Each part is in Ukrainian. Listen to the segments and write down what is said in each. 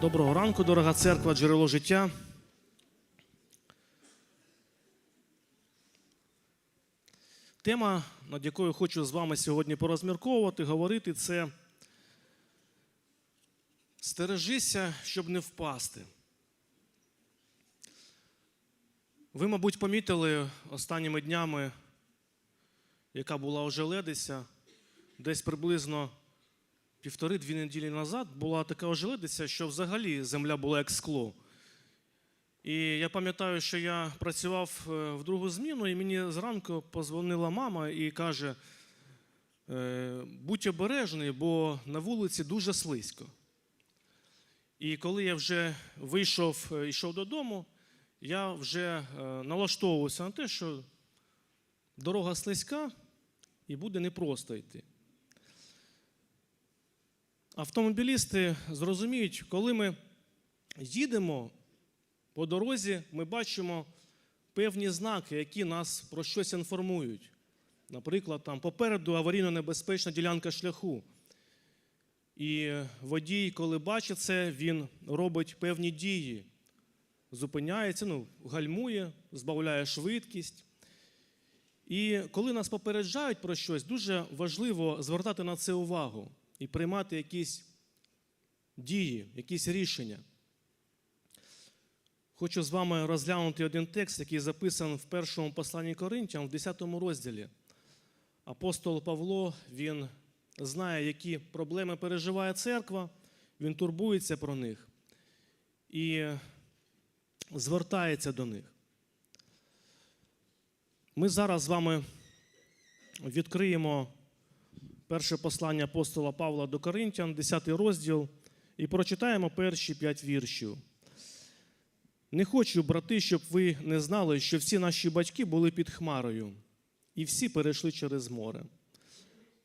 Доброго ранку, дорога церква, джерело життя. Тема, над якою хочу з вами сьогодні порозмірковувати, говорити, це стережися, щоб не впасти. Ви, мабуть, помітили останніми днями, яка була ожеледиця, десь приблизно півтори-дві неділі назад була така ожеледиця, що взагалі земля була як скло. І я пам'ятаю, що я працював е, в другу зміну, і мені зранку позвонила мама і каже: «Е, будь обережний, бо на вулиці дуже слизько. І коли я вже вийшов йшов додому, я вже е, налаштовувався на те, що дорога слизька і буде непросто йти. Автомобілісти зрозуміють, коли ми їдемо по дорозі, ми бачимо певні знаки, які нас про щось інформують. Наприклад, там попереду аварійно-небезпечна ділянка шляху. І водій, коли бачить це, він робить певні дії, зупиняється, ну, гальмує, збавляє швидкість. І коли нас попереджають про щось, дуже важливо звертати на це увагу і приймати якісь дії, якісь рішення. Хочу з вами розглянути один текст, який записаний в першому посланні Коринтям в 10 розділі. Апостол Павло він знає, які проблеми переживає церква, він турбується про них і звертається до них. Ми зараз з вами відкриємо перше послання апостола Павла до Коринтян, 10 розділ, і прочитаємо перші п'ять віршів. Не хочу, брати, щоб ви не знали, що всі наші батьки були під хмарою, і всі перейшли через море.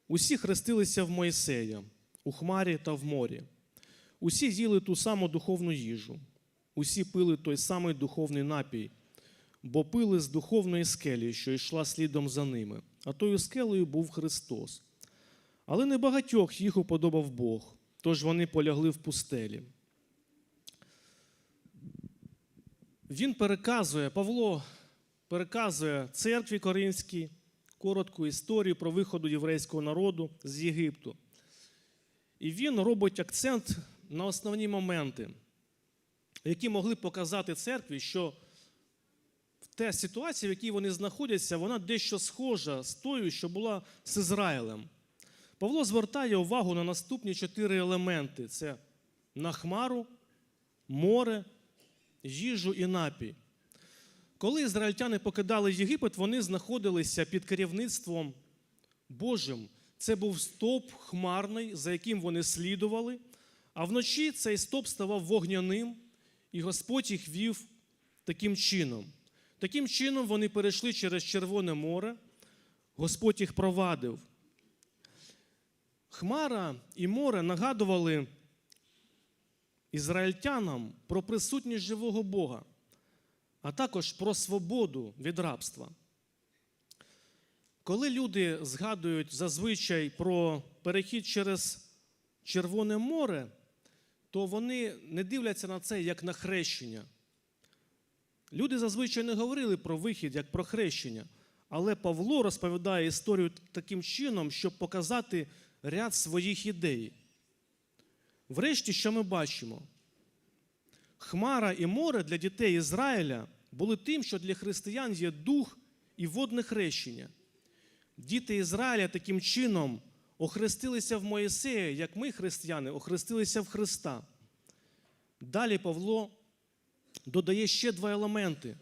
Усі хрестилися в Моїсея, у хмарі та в морі. Усі їли ту саму духовну їжу, усі пили той самий духовний напій, бо пили з духовної скелі, що йшла слідом за ними, а тою скелею був Христос. Але небагатьох їх уподобав Бог, тож вони полягли в пустелі. Він переказує, Павло переказує церкві Коринській коротку історію про виходу єврейського народу з Єгипту. І він робить акцент на основні моменти, які могли показати церкві, що та ситуація, в якій вони знаходяться, вона дещо схожа з тою, що була з Ізраїлем. Павло звертає увагу на наступні чотири елементи: це на хмару, море, їжу і напій. Коли ізраїльтяни покидали Єгипет, вони знаходилися під керівництвом Божим. Це був стовп хмарний, за яким вони слідували, а вночі цей стовп ставав вогняним, і Господь їх вів таким чином. Таким чином вони перейшли через Червоне море, Господь їх провадив. Хмара і море нагадували ізраїльтянам про присутність живого Бога, а також про свободу від рабства. Коли люди згадують зазвичай про перехід через Червоне море, то вони не дивляться на це як на хрещення. Люди зазвичай не говорили про вихід як про хрещення, але Павло розповідає історію таким чином, щоб показати ряд своїх ідей. Врешті, що ми бачимо? Хмара і море для дітей Ізраїля були тим, що для християн є дух і водне хрещення. Діти Ізраїля таким чином охрестилися в Моїсея, як ми, християни, охрестилися в Христа. Далі Павло додає ще два елементи.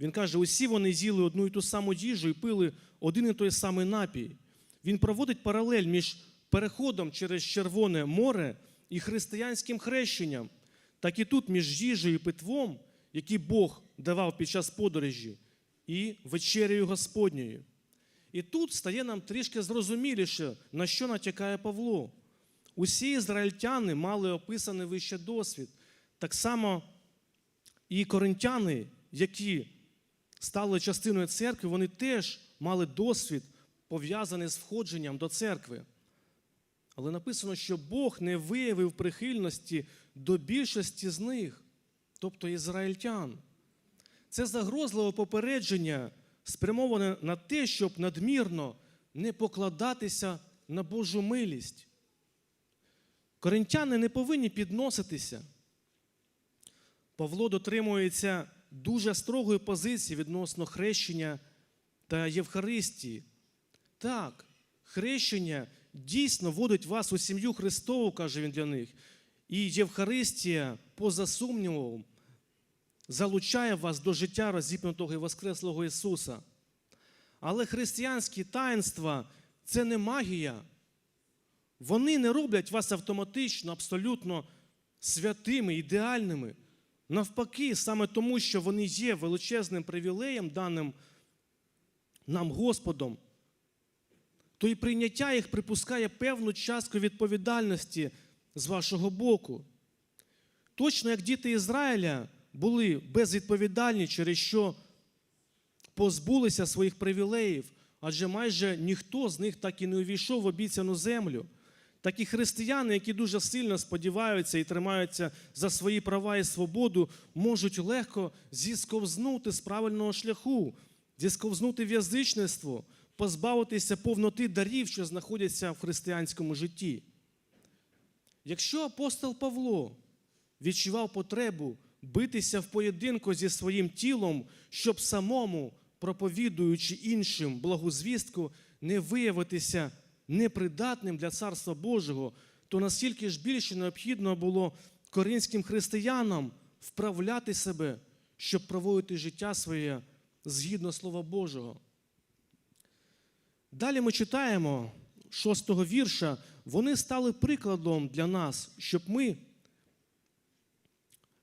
Він каже: усі вони з'їли одну і ту саму їжу і пили один і той самий напій. Він проводить паралель між переходом через Червоне море і християнським хрещенням, так і тут між їжею і питвом, які Бог давав під час подорожі, і вечерею Господньою. І тут стає нам трішки зрозуміліше, на що натякає Павло. Усі ізраїльтяни мали описаний вище досвід. Так само і коринтяни, які стали частиною церкви, вони теж мали досвід пов'язаний з входженням до церкви. Але написано, що Бог не виявив прихильності до більшості з них, тобто ізраїльтян. Це загрозливе попередження, спрямоване на те, щоб надмірно не покладатися на Божу милість. Коринтяни не повинні підноситися. Павло дотримується дуже строгої позиції відносно хрещення та Євхаристії. Так, хрещення дійсно вводить вас у сім'ю Христову, каже він для них. І Євхаристія, поза сумнівом, залучає вас до життя розіпнутого і Воскреслого Ісуса. Але християнські таїнства це не магія. Вони не роблять вас автоматично, абсолютно святими, ідеальними. Навпаки, саме тому, що вони є величезним привілеєм, даним нам Господом, то і прийняття їх припускає певну частку відповідальності з вашого боку. Точно як діти Ізраїля були безвідповідальні, через що позбулися своїх привілеїв, адже майже ніхто з них так і не увійшов в обіцяну землю. Так і християни, які дуже сильно сподіваються і тримаються за свої права і свободу, можуть легко зісковзнути з правильного шляху, зісковзнути в язичництво, позбавитися повноти дарів, що знаходяться в християнському житті. Якщо апостол Павло відчував потребу битися в поєдинку зі своїм тілом, щоб самому, проповідуючи іншим благу звістку, не виявитися непридатним для Царства Божого, то наскільки ж більше необхідно було коринським християнам вправляти себе, щоб проводити життя своє згідно Слова Божого. Далі ми читаємо шостого вірша, вони стали прикладом для нас, щоб ми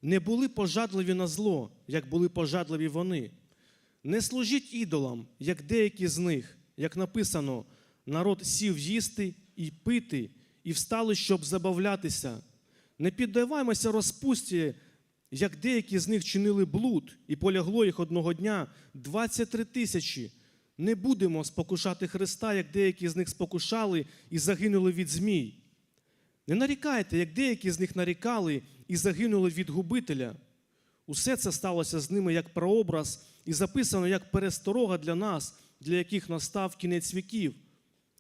не були пожадливі на зло, як були пожадливі вони. Не служіть ідолам, як деякі з них, як написано, народ сів їсти і пити, і встали, щоб забавлятися. Не піддаваймося розпусті, як деякі з них чинили блуд, і полягло їх одного дня 23 тисячі. Не будемо спокушати Христа, як деякі з них спокушали і загинули від змій. Не нарікайте, як деякі з них нарікали і загинули від губителя. Усе це сталося з ними як прообраз і записано як пересторога для нас, для яких настав кінець віків.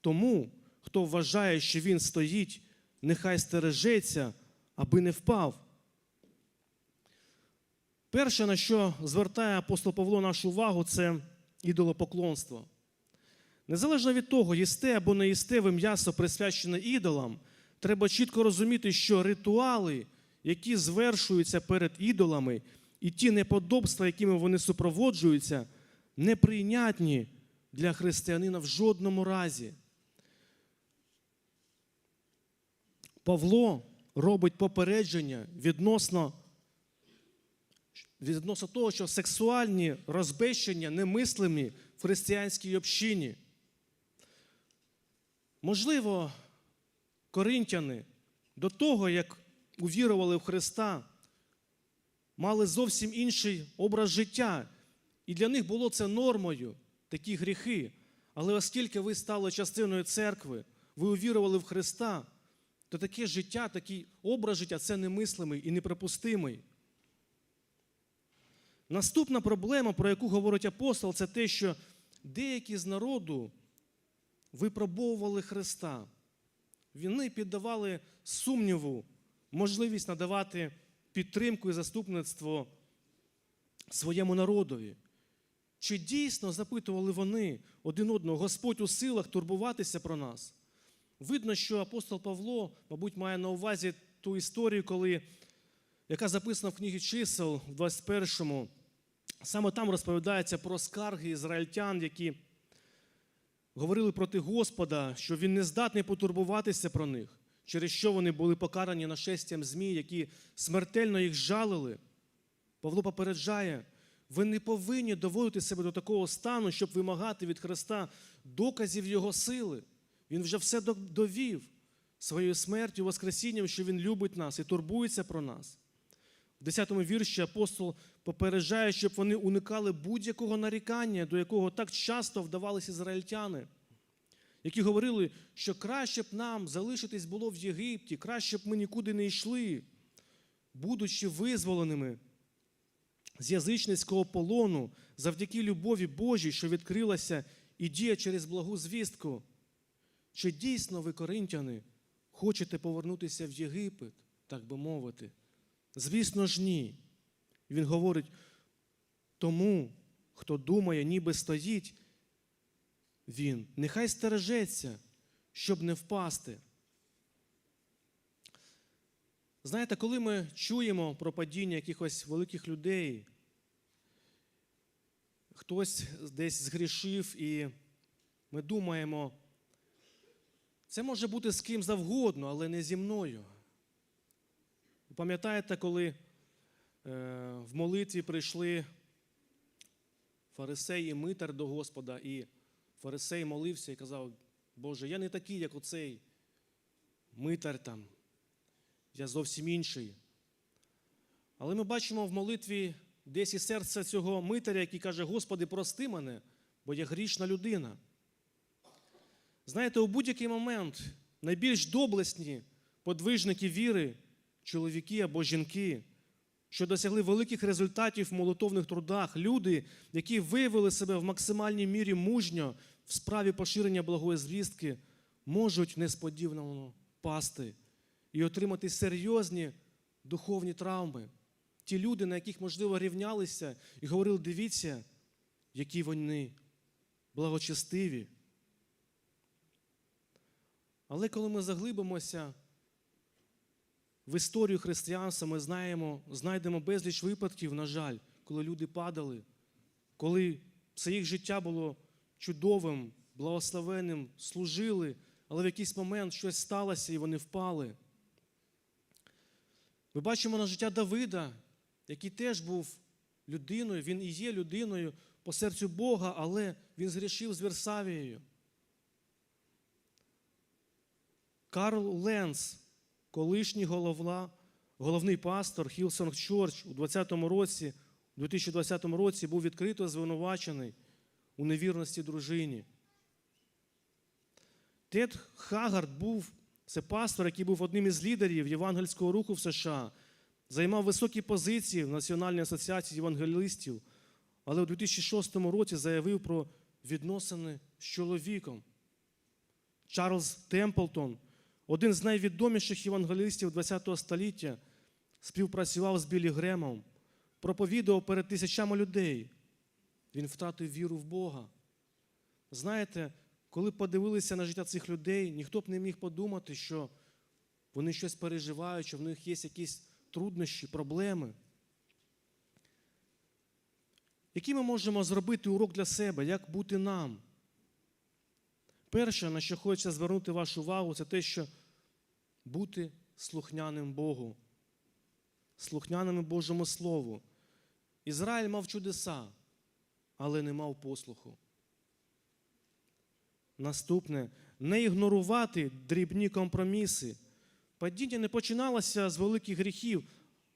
Тому, хто вважає, що він стоїть, нехай стережеться, аби не впав. Перше, на що звертає апостол Павло нашу увагу, це ідолопоклонство. Незалежно від того, їсте або не їсте ви м'ясо присвячене ідолам, треба чітко розуміти, що ритуали, які звершуються перед ідолами, і ті неподобства, якими вони супроводжуються, неприйнятні для християнина в жодному разі. Павло робить попередження відносно відносно того, що сексуальні розбещення немислимі в християнській общині. Можливо, коринтяни до того, як увірували в Христа, мали зовсім інший образ життя, і для них було це нормою, такі гріхи. Але оскільки ви стали частиною церкви, ви увірували в Христа, то таке життя, такий образ життя це немислимий і неприпустимий. Наступна проблема, про яку говорить апостол, це те, що деякі з народу випробовували Христа. Вони піддавали сумніву, можливість надавати підтримку і заступництво своєму народові. Чи дійсно запитували вони один одного, Господь у силах турбуватися про нас? Видно, що апостол Павло, мабуть, має на увазі ту історію, коли, яка записана в книгі чисел в 21-му. Саме там розповідається про скарги ізраїльтян, які говорили проти Господа, що він не здатний потурбуватися про них, через що вони були покарані нашестям змій, які смертельно їх жалили. Павло попереджає, ви не повинні доводити себе до такого стану, щоб вимагати від Христа доказів Його сили. Він вже все довів своєю смертю, Воскресінням, що Він любить нас і турбується про нас. В 10 му вірші апостол попереджає, щоб вони уникали будь-якого нарікання, до якого так часто вдавалися ізраїльтяни. які говорили, що краще б нам залишитись було в Єгипті, краще б ми нікуди не йшли, будучи визволеними з язичницького полону завдяки любові Божій, що відкрилася і діє через благу звістку. Чи дійсно ви, коринтяни, хочете повернутися в Єгипет, так би мовити? Звісно ж, ні. Він говорить, тому, хто думає, ніби стоїть, він нехай стережеться, щоб не впасти. Знаєте, коли ми чуємо про падіння якихось великих людей, хтось десь згрішив, і ми думаємо, це може бути з ким завгодно, але не зі мною. Пам'ятаєте, коли е, в молитві прийшли фарисей і митар до Господа, і фарисей молився і казав, Боже, я не такий, як оцей митар там, я зовсім інший. Але ми бачимо в молитві десь і серце цього митаря, який каже, Господи, прости мене, бо я грішна людина. Знаєте, у будь-який момент найбільш доблесні подвижники віри, чоловіки або жінки, що досягли великих результатів в молитовних трудах, люди, які виявили себе в максимальній мірі мужньо в справі поширення благої звістки, можуть несподівано пасти і отримати серйозні духовні травми. Ті люди, на яких, можливо, рівнялися і говорили, дивіться, які вони благочестиві. Але коли ми заглибимося в історію християнства, ми знаємо, знайдемо безліч випадків, на жаль, коли люди падали, коли все їх життя було чудовим, благословенним, служили, але в якийсь момент щось сталося і вони впали. Ми бачимо на життя Давида, який теж був людиною, він і є людиною по серцю Бога, але він згрішив з Версавією. Карл Ленц, колишній головна, головний пастор Хілсонг Чорч у 20 році, у 2020 році був відкрито звинувачений у невірності дружині. Тед Хагард був це пастор, який був одним із лідерів євангельського руху в США, займав високі позиції в Національній асоціації євангелістів, але у 2006 році заявив про відносини з чоловіком. Чарльз Темплтон, один з найвідоміших євангелістів ХХ століття, співпрацював з Білі Гремом, проповідував перед тисячами людей. Він втратив віру в Бога. Знаєте, коли подивилися на життя цих людей, ніхто б не міг подумати, що вони щось переживають, що в них є якісь труднощі, проблеми. Який ми можемо зробити урок для себе, як бути нам? Перше, на що хочеться звернути вашу увагу, це те, що бути слухняним Богу, слухняним Божому Слову. Ізраїль мав чудеса, але не мав послуху. Наступне не ігнорувати дрібні компроміси. Падіння не починалося з великих гріхів,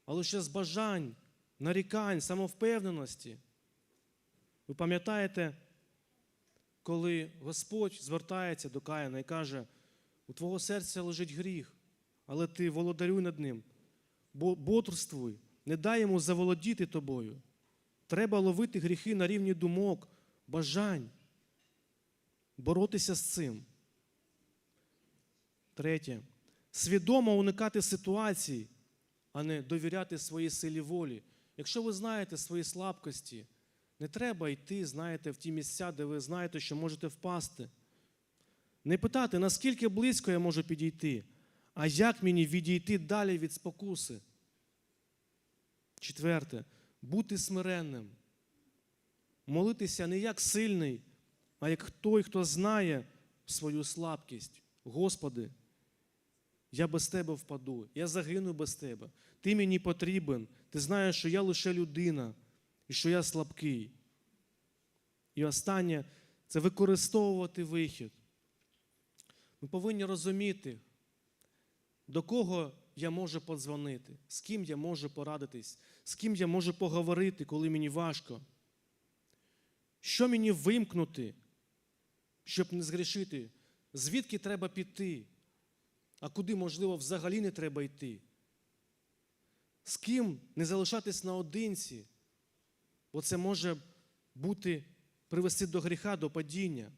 але ще з бажань, нарікань, самовпевненості. Ви пам'ятаєте, коли Господь звертається до Каїна і каже, у твого серця лежить гріх, але ти володарюй над ним, бо бодрствуй, не дай йому заволодіти тобою. Треба ловити гріхи на рівні думок, бажань, боротися з цим. Третє. Свідомо уникати ситуацій, а не довіряти своїй силі волі. Якщо ви знаєте свої слабкості, не треба йти, знаєте, в ті місця, де ви знаєте, що можете впасти. Не питати, наскільки близько я можу підійти, а як мені відійти далі від спокуси. Четверте, бути смиренним. Молитися не як сильний, а як той, хто знає свою слабкість. Господи, я без тебе впаду, я загину без тебе. Ти мені потрібен. Ти знаєш, що я лише людина і що я слабкий. І останнє це використовувати вихід. Ми повинні розуміти, до кого я можу подзвонити, з ким я можу порадитись, з ким я можу поговорити, коли мені важко. Що мені вимкнути, щоб не згрішити? звідки треба піти, а куди, можливо, взагалі не треба йти. З ким не залишатись наодинці, бо це може бути привести до гріха, до падіння.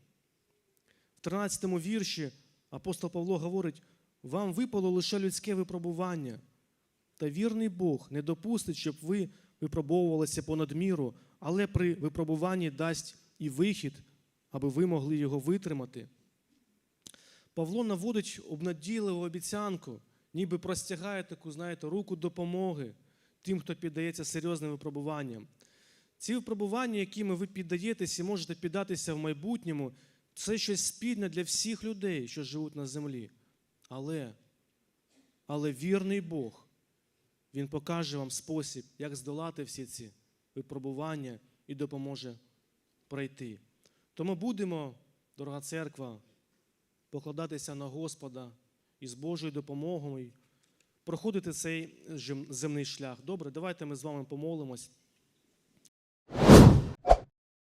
В 13 вірші апостол Павло говорить: вам випало лише людське випробування, та вірний Бог не допустить, щоб ви випробовувалися понад міру, але при випробуванні дасть і вихід, аби ви могли його витримати. Павло наводить обнадійливу обіцянку, ніби простягає таку, знаєте, руку допомоги тим, хто піддається серйозним випробуванням. Ці випробування, якими ви піддаєтесь і можете піддатися в майбутньому, це щось спільне для всіх людей, що живуть на землі. Але, але вірний Бог, Він покаже вам спосіб, як здолати всі ці випробування і допоможе пройти. Тому будемо, дорога церква, покладатися на Господа і з Божою допомогою проходити цей земний шлях. Добре, давайте ми з вами помолимось.